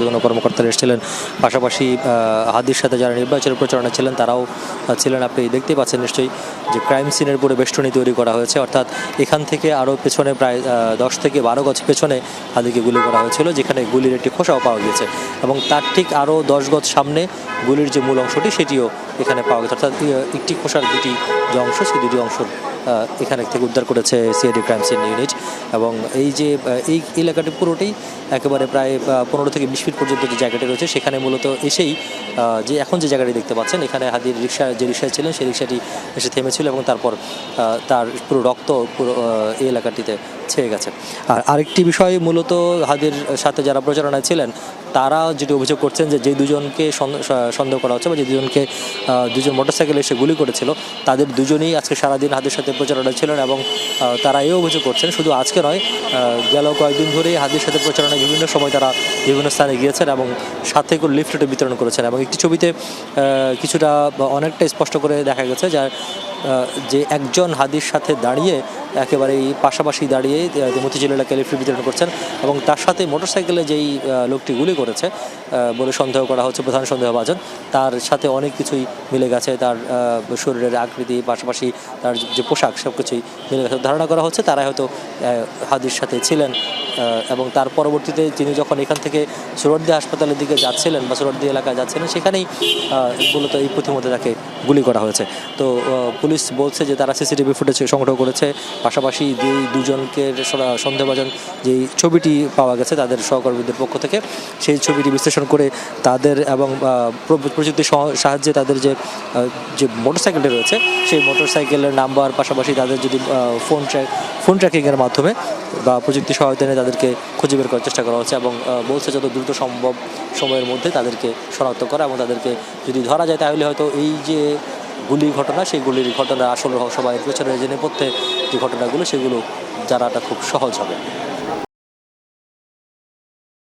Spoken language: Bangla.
বিভিন্ন কর্মকর্তারা এসেছিলেন। পাশাপাশি হাদির সাথে যারা নির্বাচনের প্রচারণা ছিলেন, তারাও ছিলেন। আপনি দেখতেই পাচ্ছেন নিশ্চয়ই যে ক্রাইম সিনের পুরো বেষ্টনী তৈরি করা হয়েছে। অর্থাৎ এখান থেকে আরও পেছনে প্রায় দশ থেকে বারো গজ পেছনে হাদিকে গুলি করা হয়েছিল, যেখানে গুলির একটি খোসাও পাওয়া গিয়েছে। এবং তার ঠিক আরও দশ গজ সামনে গুলির যে মূল অংশটি, সেটিও এখানে পাওয়া গেছে। অর্থাৎ একটি খোসার দুটি যে অংশ, সেই দুটি অংশ এখানে থেকে উদ্ধার করেছে সিআইডি ক্রাইম সিন ইউনিট এবং এই যে এই এলাকাটি পুরোটাই একেবারে প্রায় পনেরো থেকে বিশ ফিট পর্যন্ত যে জায়গাটি রয়েছে, সেখানে মূলত এসেই যে এখন যে জায়গাটি দেখতে পাচ্ছেন, এখানে হাদির রিক্সা, যে রিক্সায় ছিলেন, সেই রিক্সাটি এসে থেমেছিল এবং তারপর তার পুরো রক্ত পুরো এই এলাকাটিতে ছেয়ে গেছে। আর আরেকটি বিষয় মূলত হাদির সাথে যারা প্রচারণায় ছিলেন তারা যেটি অভিযোগ করছেন যে যে দুজনকে সন্দেহ- করা হচ্ছে বা যে দুজনকে দুজন মোটরসাইকেলে এসে গুলি করেছিল, তাদের দুজনেই আজকে সারাদিন হাদির সাথে প্রচারণা ছিলেন এবং তারা এই অভিযোগ করছেন, শুধু আজকে নয় গেল কয়েকদিন ধরেই হাদির সাথে প্রচারণায় বিভিন্ন সময় তারা বিভিন্ন স্থানে গিয়েছেন এবং সাথে করে লিফলেটে বিতরণ করেছেন এবং একটি ছবিতে কিছুটা অনেকটা স্পষ্ট করে দেখা গেছে যার যে একজন হাদির সাথে দাঁড়িয়ে একেবারেই পাশাপাশি দাঁড়িয়ে মতিঝিল এলাকায় লিফলেট বিতরণ করছেন এবং তার সাথে মোটরসাইকেলে যেই লোকটি গুলি করেছে বলে সন্দেহ করা হচ্ছে, প্রধান সন্দেহভাজন, তার সাথে অনেক কিছুই মিলে গেছে, তার শরীরের আকৃতি, পাশাপাশি তার যে পোশাক, সব কিছুই মিলে গেছে। ধারণা করা হচ্ছে তারাই হয়তো হাদির সাথে ছিলেন এবং তার পরবর্তীতে তিনি যখন এখান থেকে সুরর্দি হাসপাতালের দিকে যাচ্ছিলেন বা সুরর্দি এলাকায় যাচ্ছিলেন, সেখানেই মূলত এই প্রতিমধ্যে তাকে গুলি করা হয়েছে। তো পুলিশ বলছে যে তারা সিসিটিভি ফুটেজ সংগ্রহ করেছে। পাশাপাশি যেই দুজনকে সন্দেহভাজন যেই ছবিটি পাওয়া গেছে তাদের সহকর্মীদের পক্ষ থেকে, সেই ছবিটি বিশ্লেষণ করে তাদের এবং প্রযুক্তির সাহায্যে তাদের যে যে মোটরসাইকেলটি রয়েছে, সেই মোটরসাইকেলের নাম্বার, পাশাপাশি তাদের যদি ফোন ট্র্যাক, ফোন ট্র্যাকিংয়ের মাধ্যমে বা প্রযুক্তি সহায়তা নিয়ে তাদেরকে খুঁজে বের করার চেষ্টা করা হচ্ছে এবং বলছে যত দ্রুত সম্ভব সময়ের মধ্যে তাদেরকে শনাক্ত করা এবং তাদেরকে যদি ধরা যায় তাহলে হয়তো এই যে গুলির ঘটনা, সেই গুলির ঘটনা আসল এর পেছনে জেনে পড়তে যে ঘটনাগুলো, সেগুলো জানাটা খুব সহজ হবে।